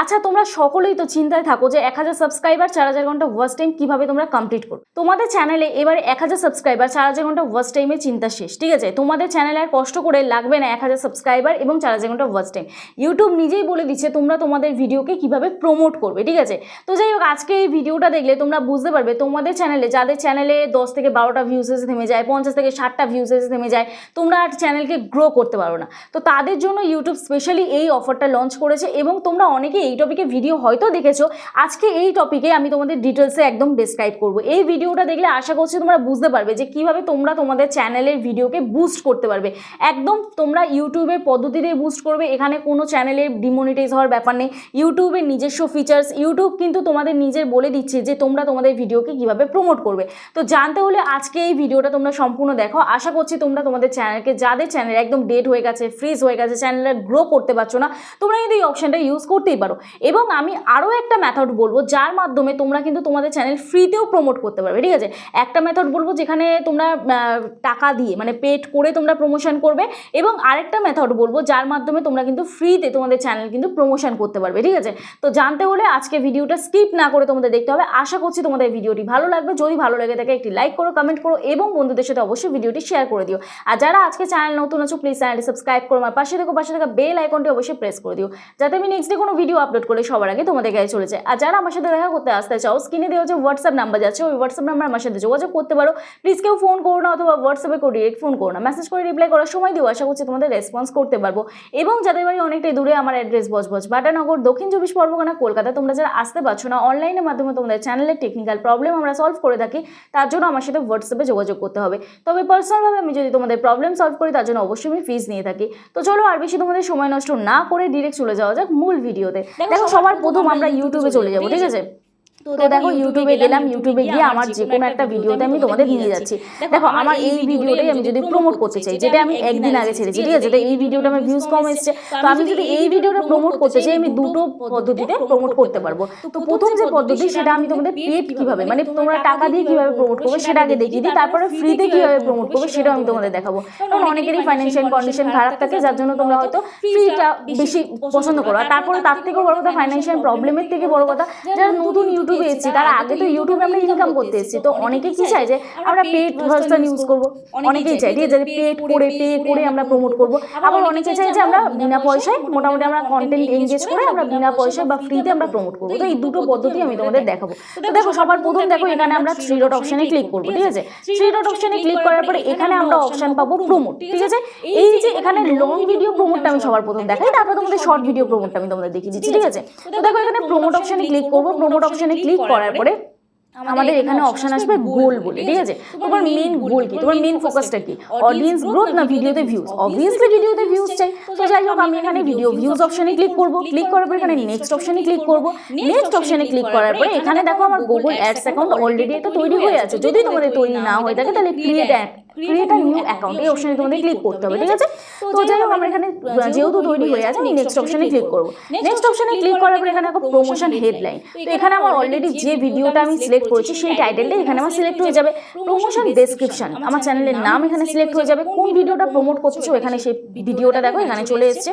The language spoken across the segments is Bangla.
আচ্ছা তোমরা সকলেই তো চিন্তায় থাকো যে এক হাজার সাবস্ক্রাইবার চার হাজার ঘণ্টা ওয়াচ টাইম কীভাবে তোমরা কমপ্লিট করো তোমাদের চ্যানেলে এবারে এক হাজার সাবস্ক্রাইবার চার হাজার ঘণ্টা ওয়াচ টাইমে চিন্তা শেষ, ঠিক আছে? তোমাদের চ্যানেলে আর কষ্ট করে লাগবে না এক হাজার সাবস্ক্রাইবার এবং চার হাজার ঘণ্টা ওয়াচ টাইম ইউটিউব নিজেই বলে দিচ্ছে তোমরা তোমাদের ভিডিওকে কীভাবে প্রমোট করবে, ঠিক আছে? তো যাই হোক, আজকে এই ভিডিওটা দেখলে তোমরা বুঝতে পারবে তোমাদের চ্যানেলে যাদের চ্যানেলে দশ থেকে বারোটা ভিউজ এসে থেমে যায়, পঞ্চাশ থেকে ষাটটা ভিউজ এসে থেমে যায়, তোমরা আর চ্যানেলকে গ্রো করতে পারো না। তো তাদের জন্য ইউটিউব স্পেশালি এই অফারটা লঞ্চ করেছে এবং তোমরা অনেকে এই টপিকে ভিডিও হয়তো দেখেছ। আজকে এই টপিকে আমি তোমাদের ডিটেলসে একদম ডিসক্রাইব করব। এই ভিডিওটা দেখলে আশা করছি তোমরা বুঝতে পারবে যে কীভাবে তোমরা তোমাদের চ্যানেলের ভিডিওকে বুস্ট করতে পারবে। একদম তোমরা ইউটিউবের পদ্ধতিতে বুস্ট করবে। এখানে কোনো চ্যানেলের ডিমনিটাইজ হওয়ার ব্যাপার নেই। ইউটিউবের নিজস্ব ফিচার্স ইউটিউব কিন্তু তোমাদের নিজের বলে দিচ্ছে যে তোমরা তোমাদের ভিডিওকে কীভাবে প্রমোট করবে। তো জানতে হলে আজকে এই ভিডিওটা তোমরা সম্পূর্ণ দেখো। আশা করছি তোমরা তোমাদের চ্যানেলকে যাদের চ্যানেল একদম ডেট হয়ে গেছে ফ্রিজ হয়ে গেছে চ্যানেলটা গ্রো করতে পারছ না, তোমরা কিন্তু এই অপশানটা ইউজ করতেই পারো। এবং আমি আরও একটা মেথড বলব, যার মাধ্যমে তোমরা কিন্তু তোমাদের চ্যানেল ফ্রিতেও প্রমোট করতে পারবে, ঠিক আছে? একটা মেথড বলব যেখানে তোমরা টাকা দিয়ে মানে পেড করে তোমরা প্রমোশন করবে এবং আরেকটা মেথড বলব যার মাধ্যমে তোমরা কিন্তু ফ্রিতে তোমাদের চ্যানেল কিন্তু প্রমোশন করতে পারবে, ঠিক আছে? তো জানতে হলে আজকে ভিডিওটা স্কিপ না করে তোমাদের দেখতে হবে। আশা করছি তোমাদের ভিডিওটি ভালো লাগবে। যদি ভালো লেগে থাকে একটি লাইক করো কমেন্ট করো এবং বন্ধুদের সাথে অবশ্যই ভিডিওটি শেয়ার করে দিও। আর যারা আজকে চ্যানেল নতুন আছো প্লিজ চ্যানেলটি সাবস্ক্রাইব করো। আমার পাশে দেখো পাশে থাকা বেল আইকনটি অবশ্যই প্রেস করে দিও। যাতে আমি নেক্সট ডে কোনো ভিডিও আপলোড করলে সবার আগে তোমাদের গায়ে চলে যায়। আর যারা আমার সাথে দেখা করতে আসতে চাও স্ক্রিনে দেওয়া যে হোয়াটসঅ্যাপ নাম্বার যাচ্ছে, ওই হোয়াটসঅ্যাপ নাম্বার আমার সাথে যোগাযোগ করতে পারো। প্লিজ কেউ ফোন করো না অথবা হোয়াটসঅ্যাপে করে ডিরেক্ট ফোন করো না। মেসেজ করে রিপ্লাই করার সময় দিও, আশা করছি তোমাদের রেসপন্স করতে পারব। এবং যাদের বাড়ি অনেকটাই দূরে, আমার অ্যাড্রেস বজবজ। বাটানগর, দক্ষিণ চব্বিশ পরগনা, কলকাতা, তোমরা যারা আসতে পারছ না অনলাইনের মাধ্যমে তোমাদের চ্যানেলের টেকনিক্যাল প্রবলেম আমরা সলভ করে থাকি, তার জন্য আমার সাথে হোয়াটসঅ্যাপে যোগাযোগ করতে হবে। তবে পার্সোনালভাবে আমি যদি তোমাদের প্রবলেম সলভ করি, তার জন্য অবশ্যই আমি ফিজ নিয়ে থাকি। তো চলো আর বেশি তোমাদের সময় নষ্ট না করে ডিরেক্ট চলে যাওয়া যাক মূল ভিডিওতে দেখো সবার প্রথম আমরা ইউটিউবে চলে যাব ঠিক আছে? তো দেখো ইউটিউবে গেলাম ইউটিউবে গিয়ে আমার যে কোনো একটা ভিডিওতে আমি তোমাদের নিয়ে যাচ্ছি। দেখো আমার এই ভিডিওটাই আমি যদি প্রমোট করতে চাই যেটা আমি একদিন আগে ছেড়েছি ঠিক আছে এই ভিডিওটা আমার ভিউজ কম এসছে। তো আমি যদি এই ভিডিওটা প্রমোট করতে চাই আমি দুটো পদ্ধতিতে প্রমোট করতে পারব। তো প্রথম যে পদ্ধতি সেটা আমি তোমাদের পেড কীভাবে মানে তোমরা টাকা দিয়ে কীভাবে প্রমোট করবে সেটা আগে দেখিয়ে দিই তারপরে ফ্রিতে কীভাবে প্রমোট করবে সেটাও আমি তোমাদের দেখাবো কারণ অনেকেরই ফাইন্যান্সিয়াল কন্ডিশন খারাপ থাকে যার জন্য তোমরা হয়তো ফ্রিটা বেশি পছন্দ করো আর তারপরে তার থেকেও বড় কথা ফাইন্যান্সিয়াল প্রবলেমের থেকে বড় কথা যারা নতুন ইউটিউবে এসেছি তারা আগে তো ইউটিউবে আমরা ইনকাম করতে এসেছি তো অনেকে কি চায় যে আমরা পেড ভার্সন ইউজ করব অনেকেই চাই ঠিক আছে পেড করে পে করে আমরা প্রমোট করব আবার অনেকে চাই যে আমরা বিনা পয়সায় মোটামুটি আমরা কন্টেন্ট এনগেজ করে আমরা বিনা পয়সায় বা ফ্রিতে আমরা প্রমোট করব। তো এই দুটো পদ্ধতি আমি তোমাদের দেখাবো। তো দেখো সবার প্রথম দেখো এখানে আমরা থ্রি ডট অপশানে ক্লিক করব ঠিক আছে থ্রি ডট অপশানে ক্লিক করার পরে এখানে আমরা অপশান পাবো প্রমোট ঠিক আছে এই যে এখানে লং ভিডিও প্রমোটটা আমি সবার প্রথম দেখাই তারপর তোমাদের শর্ট ভিডিও প্রমোটটা আমি তোমাদের দেখিয়ে দিচ্ছি ঠিক আছে? তো দেখো এখানে প্রমোট অপশানে ক্লিক করব প্রমোট অপশানে ক্লিক করার পরে আমাদের এখানে অপশন আসবে গোল বলে ঠিক আছে? তোমার মেন গোল কি? তোমার মেন ফোকাসটা কি? অডিয়েন্স গ্রোথ না ভিডিওতে ভিউজ অবভিয়াসলি ভিডিওতে ভিউজ চাই তো যাই হোক আমি এখানে ভিডিও ভিউজ অপশনে ক্লিক করব। ক্লিক করার পর এখানে নেক্সট অপশনে ক্লিক করব। নেক্সট অপশনে ক্লিক করার পরে এখানে দেখো আমার গুগল অ্যাডস অ্যাকাউন্ট অলরেডি একটা তৈরি হয়ে আছে। যদি তোমাদের তৈরি না হয়ে থাকে তাহলে ক্রিয়েট ক্রিয়েট নিউ অ্যাকাউন্ট এই অপশনে তোমাদের ক্লিক করতে হবে ঠিক আছে? তো যাই হোক আমরা এখানে যেহেতু তৈরি হয়ে আছে আমি নেক্সট অপশনে ক্লিক করব। নেক্সট অপশনে ক্লিক করার পরে এখানে দেখো প্রমোশন হেডলাইন তো এখানে আমার অলরেডি যে ভিডিওটা আমি সিলেক্ট করেছি সেই টাইটেলটা এখানে আমার সিলেক্ট হয়ে যাবে। প্রমোশন ডেসক্রিপশন আমার চ্যানেলের নাম এখানে সিলেক্ট হয়ে যাবে। কোন ভিডিওটা প্রমোট করছ এখানে সেই ভিডিওটা দেখো এখানে চলে এসেছে?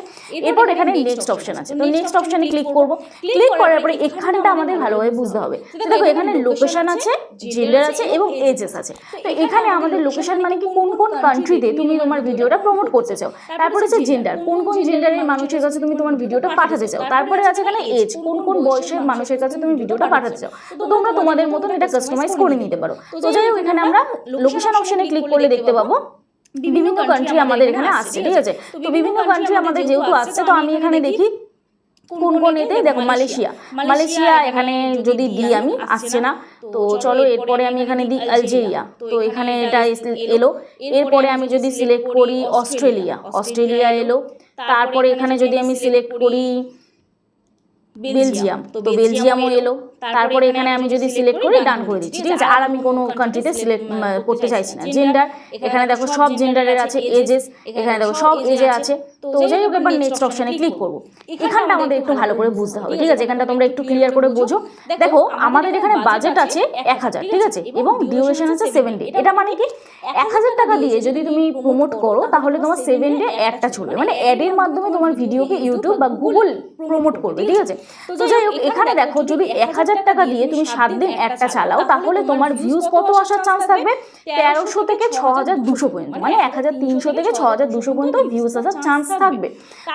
এরপর এখানে নেক্সট অপশন আছে তো নেক্সট অপশনে ক্লিক করব ক্লিক করার পরে এখানটা আমাদের ভালোভাবে বুঝতে হবে দেখো এখানে লোকেশন আছে। জেন্ডার আছে এবং এজেস আছে তো এখানে আমাদের লোকেশন মানে কি কোন কোন কান্ট্রিতে তুমি তোমার ভিডিওটা প্রমোট করতে চাও? তারপরে আছে জেন্ডার কোন কোন জেন্ডারের মানুষের কাছে তুমি তোমার ভিডিওটা পাঠাতে চাও? তারপরে আছে এখানে এজ কোন কোন বয়সের মানুষের কাছে তুমি ভিডিওটা পাঠাতে চাও? তো তোমরা তোমাদের মতন এটা কাস্টমাইজ করে নিতে পারো। তো যাই হোক এখানে আমরা লোকেশন অপশনে ক্লিক করলে দেখতে পাবো। বিভিন্ন কান্ট্রি আমাদের এখানে আসছে ঠিক আছে। তো বিভিন্ন কান্ট্রি আমাদের যেহেতু আসছে তো আমি এখানে দেখি কোন কোন এতে দেখো মালয়েশিয়া। মালয়েশিয়া। এখানে যদি দিই আমি আসছে না। তো চলো এরপরে আমি এখানে দিই আলজেরিয়া। তো এখানে এটা এলো। এরপরে আমি যদি সিলেক্ট করি অস্ট্রেলিয়া অস্ট্রেলিয়া এলো। তারপরে এখানে যদি আমি সিলেক্ট করি বেলজিয়াম তো বেলজিয়ামও এলো। তারপরে এখানে আমি যদি সিলেক্ট করি ডান করে দিচ্ছি। ঠিক আছে? আর আমি কোনো কান্ট্রিতে সিলেক্ট করতে চাইছি না। জেন্ডার এখানে দেখো সব জেন্ডারের আছে এজেস এখানে দেখো সব এজে আছে। তো যাই হোক এবার নেক্সট অপশানে ক্লিক করব। এখানটা আমাদের একটু ভালো করে বুঝতে হবে। ঠিক আছে? এখানটা তোমরা একটু ক্লিয়ার করে বোঝো। দেখো আমাদের এখানে বাজেট আছে এক হাজার ঠিক আছে? এবং ডিউরেশন আছে সেভেন ডে এটা মানে কি? এক হাজার টাকা দিয়ে যদি তুমি প্রমোট করো তাহলে তোমার সেভেন ডে অ্যাডটা চলবে মানে অ্যাডের মাধ্যমে তোমার ভিডিওকে ইউটিউব বা গুগল প্রমোট করবে ঠিক আছে তো যাই হোক এখানে দেখো যদি এক হাজার টাকা দিয়ে তুমি সাত দিন একটা চালাও তাহলে তোমার ভিউজ কত আসার চান্স থাকবে? তেরোশো থেকে ছ হাজার দুশো পর্যন্ত মানে এক হাজার তিনশো থেকে ছ হাজার দুশো পর্যন্ত ভিউজ আসার চান্স থাকবে।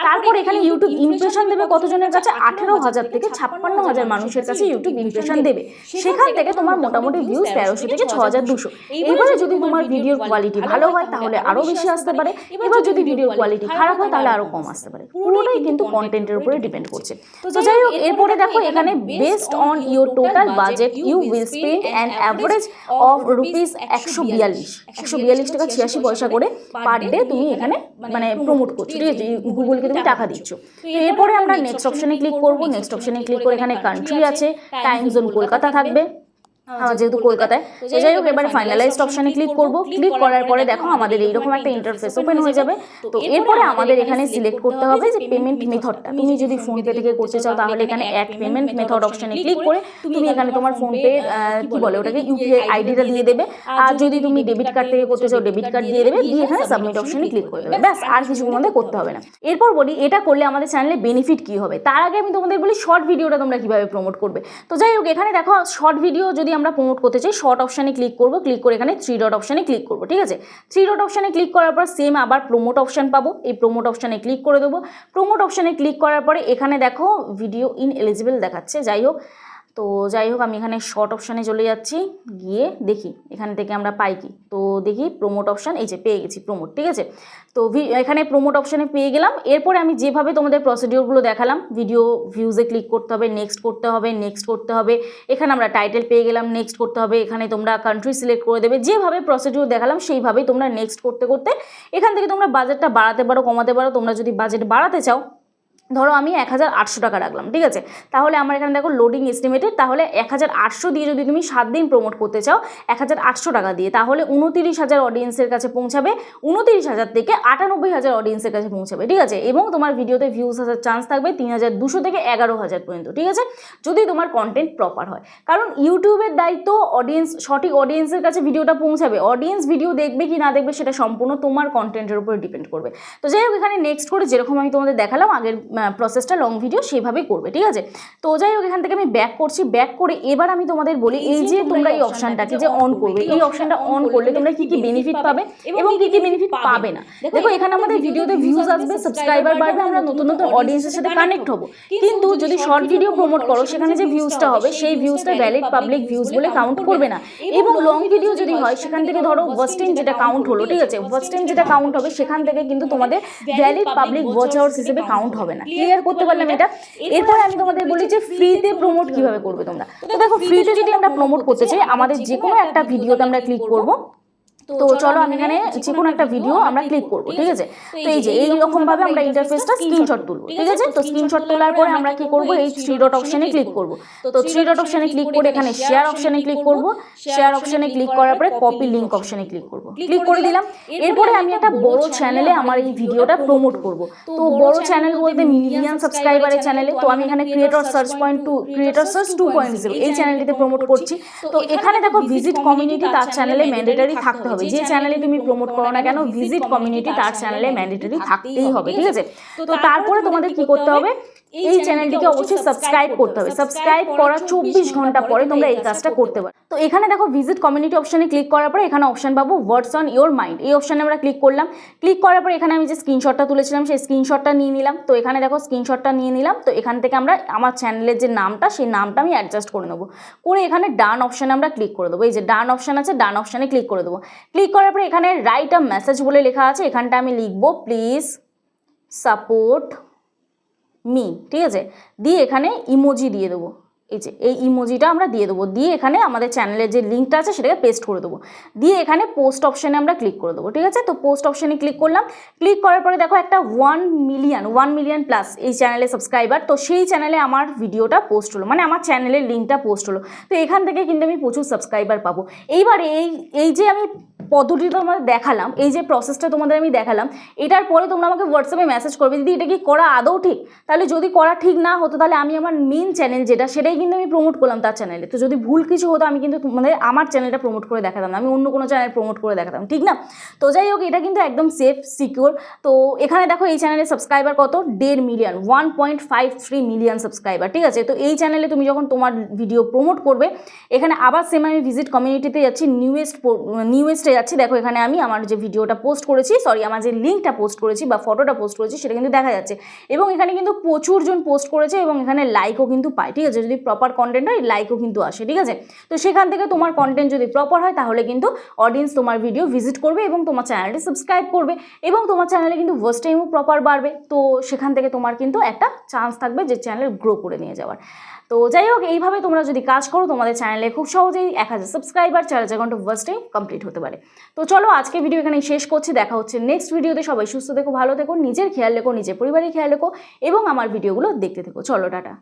তারপর এখানে ইউটিউব ইমপ্রেশন দেবে কতজনের কাছে? আঠেরো হাজার থেকে ছাপ্পান্ন হাজার মানুষের কাছে ইউটিউব ইমপ্রেশন দেবে। সেখান থেকে তোমার মোটামুটি ভিউজ তেরোশো থেকে ছ হাজার দুশো। এবারে যদি তোমার ভিডিওর কোয়ালিটি ভালো হয় তাহলে আরও বেশি আসতে পারে এবার যদি ভিডিওর কোয়ালিটি খারাপ হয় তাহলে আরও কম আসতে পারে পুরোটাই কিন্তু কন্টেন্টের উপরে ডিপেন্ড করছে তো যাই হোক এরপরে দেখো এখানে best on your total budget you will spend an average of rupees একশো বিয়াল্লিশ একশো বিয়াল্লিশ টাকা ছিয়াশি পয়সা করে পার ডে তুমি এখানে মানে প্রমোট করছ। ঠিক আছে গুগলকে তুমি টাকা দিচ্ছ। তো এরপরে আমরা নেক্সট অপশনে ক্লিক করব। নেক্সট অপশনে ক্লিক করে এখানে কান্ট্রি আছে টাইম জোন কলকাতা থাকবে। যেহেতু কলকাতায়। তো যাই হোক এবারে ফাইনালাইজড অপশানে ক্লিক করব। ক্লিক করার পরে দেখো আমাদের এইরকম একটা ইন্টারফেস ওপেন হয়ে যাবে। তো এরপরে আমাদের এখানে সিলেক্ট করতে হবে যে পেমেন্ট মেথডটা তুমি যদি ফোনপে থেকে করতে চাও তাহলে এখানে অ্যাড পেমেন্ট মেথড অপশানে ক্লিক করে তুমি এখানে তোমার ফোনপে কি বলে ওটাকে ইউপিআই আইডিটা দিয়ে দেবে আর যদি তুমি ডেবিট কার্ড থেকে করতে চাও ডেবিট কার্ড দিয়ে দেবে দিয়ে এখানে সাবমিট অপশানে ক্লিক করে দেবে ব্যাস আর কিছু তোমাদের করতে হবে না এরপর বলি এটা করলে আমাদের চ্যানেলে বেনিফিট কি হবে তার আগে আমি তোমাদের বলি শর্ট ভিডিওটা তোমরা কীভাবে প্রমোট করবে তো যাই হোক এখানে দেখো শর্ট ভিডিও যদি আমরা প্রমোট করতে চাই শর্ট অপশানে ক্লিক করব ক্লিক করে এখানে থ্রি ডট অপশানে ক্লিক করব, ঠিক আছে? থ্রি ডট অপশানে ক্লিক করার পর সেম আবার প্রমোট অপশান পাবো, এই প্রমোট অপশানে ক্লিক করে দেবো। প্রমোট অপশানে ক্লিক করার পরে এখানে দেখো ভিডিও ইন এলিজিবল দেখাচ্ছে, যাই হোক। তো যাই হোক, আমি এখানে শর্ট অপশানে চলে যাচ্ছি। গিয়ে দেখি, এখান থেকে আমরা পাই কি? তো দেখি প্রমোট অপশান এই যে পেয়ে গেছি প্রমোট ঠিক আছে? তো এখানে প্রমোট অপশানে পেয়ে গেলাম। এরপরে আমি যেভাবে তোমাদের প্রসিডিওরগুলো দেখালাম ভিডিও ভিউজে ক্লিক করতে হবে নেক্সট করতে হবে নেক্সট করতে হবে। এখানে আমরা টাইটেল পেয়ে গেলাম নেক্সট করতে হবে। এখানে তোমরা কান্ট্রি সিলেক্ট করে দেবে। যেভাবে প্রসিডিওর দেখালাম, সেইভাবেই তোমরা নেক্সট করতে করতে এখান থেকে তোমরা বাজেটটা বাড়াতে পারো, কমাতে পারো। তোমরা যদি বাজেট বাড়াতে চাও ধরো আমি এক হাজার আটশো টাকা রাখলাম, ঠিক আছে? তাহলে আমার এখানে দেখো লোডিং এস্টিমেটেড তাহলে এক হাজার আটশো দিয়ে যদি তুমি সাত দিন প্রমোট করতে চাও এক হাজার আটশো টাকা দিয়ে, তাহলে উনতিরিশ হাজার অডিয়েন্সের কাছে পৌঁছাবে উনতিরিশ হাজার থেকে আটানব্বই হাজার অডিয়েন্সের কাছে পৌঁছাবে, ঠিক আছে? এবং তোমার ভিডিওতে ভিউজ আসার চান্স থাকবে তিন হাজার দুশো থেকে এগারো হাজার পর্যন্ত, ঠিক আছে? যদি তোমার কন্টেন্ট প্রপার হয়, কারণ ইউটিউবের দায়িত্ব অডিয়েন্স সঠিক অডিয়েন্সের কাছে ভিডিওটা পৌঁছাবে অডিয়েন্স ভিডিও দেখবে কি না দেখবে সেটা সম্পূর্ণ তোমার কন্টেন্টের উপর ডিপেন্ড করবে। তো যাই হোক, এখানে নেক্সট করে যেরকম আমি তোমাদের দেখালাম, আগের প্রসেসটা লং ভিডিও সেভাবেই করবে ঠিক আছে? তো যাই হোক এখান থেকে আমি ব্যাক করছি। ব্যাক করে এবার আমি তোমাদের বলি এই যে তোমরা এই অপশানটাকে যে অন করবে এই অপশানটা অন করলে তোমরা কি কি বেনিফিট পাবে এবং কি কি বেনিফিট পাবে না? দেখো এখানে আমাদের ভিডিওতে ভিউজ আসবে সাবস্ক্রাইবার বাড়বে আমরা নতুন নতুন অডিয়েন্সের সাথে কানেক্ট হব। কিন্তু যদি শর্ট ভিডিও প্রমোট করো সেখানে যে ভিউজটা হবে সেই ভিউজটা ভ্যালিড পাবলিক ভিউজ বলে কাউন্ট করবে না। এবং লং ভিডিও যদি হয় সেখান থেকে ধরো ওয়াচ টাইম যেটা কাউন্ট হলো ঠিক আছে ওয়াচ টাইম যেটা কাউন্ট হবে সেখান থেকে কিন্তু তোমাদের ভ্যালিড পাবলিক ওয়াচ আওয়ার্স হিসেবে কাউন্ট হবে না ক্লিয়ার করতে পারলাম এটা। এরপরে আমি তোমাদের বলি যে ফ্রিতে প্রমোট কীভাবে করবে তোমরা। তো দেখো ফ্রিতে যদি আমরা প্রমোট করতে চাই আমাদের যে কোনো একটা ভিডিওতে আমরা ক্লিক করব। তো চলো আমি এখানে যে কোনো একটা ভিডিও আমরা ক্লিক করব ঠিক আছে? তো এই যে এই রকম ভাবে আমরা ইন্টারফেসটা স্ক্রিনশট তুলবো ঠিক আছে? তো স্ক্রিনশট তোলার পরে আমরা কি করব? এই থ্রি ডট অপশনে ক্লিক করব। তো থ্রি ডট অপশনে ক্লিক করে এখানে শেয়ার অপশনে ক্লিক করব। শেয়ার অপশনে ক্লিক করার পরে কপি লিংক অপশনে ক্লিক করব। ক্লিক করে দিলাম। এরপরে আমি একটা বড় চ্যানেলে আমার এই ভিডিওটা প্রমোট করব তো বড় চ্যানেল বলতে মিলিয়ন সাবস্ক্রাইবারের চ্যানেলে তো আমি এখানে creator search point two creator search two point zero এই চ্যানেলটিতে প্রমোট করছি তো এখানে দেখো ভিজিট কমিউনিটি তার চ্যানেলে ম্যান্ডেটারি থাকতে হবে। যে চ্যানেলে তুমি প্রমোট করো না কেন ভিজিট কমিউনিটি তার চ্যানেলে ম্যান্ডেটরি থাকতেই হবে ঠিক আছে? তো তারপরে তোমাদের কি করতে হবে? এই চ্যানেলটিকে অবশ্যই সাবস্ক্রাইব করতে হবে। সাবস্ক্রাইব করার চব্বিশ ঘণ্টা পরে তোমরা এই কাজটা করতে পারো। তো এখানে দেখো ভিজিট কমিউনিটি অপশনে ক্লিক করার পরে এখানে অপশন পাবো ওয়ার্ডস অন ইওর মাইন্ড এই অপশানে আমরা ক্লিক করলাম। ক্লিক করার পরে এখানে আমি যে স্ক্রিনশটটা তুলেছিলাম সেই স্ক্রিনশটটা নিয়ে নিলাম। তো এখানে দেখো স্ক্রিনশটটা নিয়ে নিলাম। তো এখান থেকে আমরা আমার চ্যানেলের যে নামটা সেই নামটা আমি অ্যাডজাস্ট করে নেব। করে এখানে ডান অপশানে আমরা ক্লিক করে দেবো। এই যে ডান অপশান আছে ডান অপশানে ক্লিক করে দেবো। ক্লিক করার পরে এখানে রাইট আ মেসেজ বলে লেখা আছে। এখানটা আমি লিখব প্লিজ সাপোর্ট মি, ঠিক আছে? দিয়ে এখানে ইমোজি দিয়ে দেবো। এই যে, এই ইমোজিটা আমরা দিয়ে দেবো। দিয়ে এখানে আমাদের চ্যানেলের যে লিঙ্কটা আছে, সেটাকে পেস্ট করে দেবো। দিয়ে এখানে পোস্ট অপশানে আমরা ক্লিক করে দেবো, ঠিক আছে? তো পোস্ট অপশানে ক্লিক করলাম। ক্লিক করার পরে দেখো একটা one million one million plus এই চ্যানেলে সাবস্ক্রাইবার তো সেই চ্যানেলে আমার ভিডিওটা পোস্ট হলো মানে আমার চ্যানেলের লিঙ্কটা পোস্ট হলো। তো এখান থেকে কিন্তু আমি প্রচুর সাবস্ক্রাইবার পাবো। এইবারে এই এই যে আমি পদ্ধতিটা তোমাদের দেখালাম, এই যে প্রসেসটা তোমাদের আমি দেখালাম, এটার পরে তোমরা আমাকে হোয়াটসঅ্যাপে মেসেজ করবে, দিদি, এটা কি করা আদৌ ঠিক? তাহলে যদি করা ঠিক না হতো, তাহলে আমি আমার মেন চ্যানেল যেটা, সেটাই কিন্তু আমি প্রমোট করলাম তার চ্যানেলে তো যদি ভুল কিছু হতো, আমি কিন্তু তোমাদের, আমার চ্যানেলটা প্রমোট করে দেখাতাম না, আমি অন্য কোনো চ্যানেল প্রমোট করে দেখাতাম, ঠিক না? তো যাই হোক, এটা কিন্তু একদম সেফ সিকিউর তো এখানে দেখো, এই চ্যানেলের সাবস্ক্রাইবার কত? দেড় million one point five three million subscriber ঠিক আছে? তো এই চ্যানেলে তুমি যখন তোমার ভিডিও প্রমোট করবে, এখানে আবার সেম আমি ভিজিট কমিউনিটিতে যাচ্ছি নিউয়েস্ট নিউয়েস্টে যাচ্ছি, দেখো এখানে আমি আমার যে ভিডিওটা পোস্ট করেছি সরি আমার যে লিঙ্কটা পোস্ট করেছি বা ফটোটা পোস্ট করেছি, সেটা কিন্তু দেখা যাচ্ছে। এবং এখানে কিন্তু প্রচুর জন পোস্ট করেছে এবং এখানে লাইকও কিন্তু পায়, ঠিক আছে? যদি প্রপার কন্টেন্ট হয় লাইকও কিন্তু আসে, ঠিক আছে? তো সেখান থেকে তোমার কন্টেন্ট যদি প্রপার হয়, তাহলে কিন্তু অডিয়েন্স তোমার ভিডিও ভিজিট করবে এবং তোমার চ্যানেলটি সাবস্ক্রাইব করবে এবং তোমার চ্যানেলে কিন্তু ওয়াচ টাইমও প্রপার বাড়বে। তো সেখান থেকে তোমার কিন্তু একটা চান্স থাকবে যে চ্যানেল গ্রো করে নিয়ে যাওয়ার। তো যাই হোক, এইভাবে তোমরা যদি কাজ করো, তোমাদের চ্যানেলে খুব সহজেই এক হাজার সাবস্ক্রাইবার চার হাজার ঘণ্টা ওয়াচ টাইম কমপ্লিট হতে পারে। তো চলো আজকে ভিডিও এখানে শেষ করছি। দেখা হচ্ছে নেক্সট ভিডিওতে সবাই সুস্থ থেকো, ভালো থেকো, নিজের খেয়াল রেখো, নিজের পরিবারের খেয়াল রেখো এবং আমার ভিডিওগুলো দেখতে থেকো। চলো, টাটা।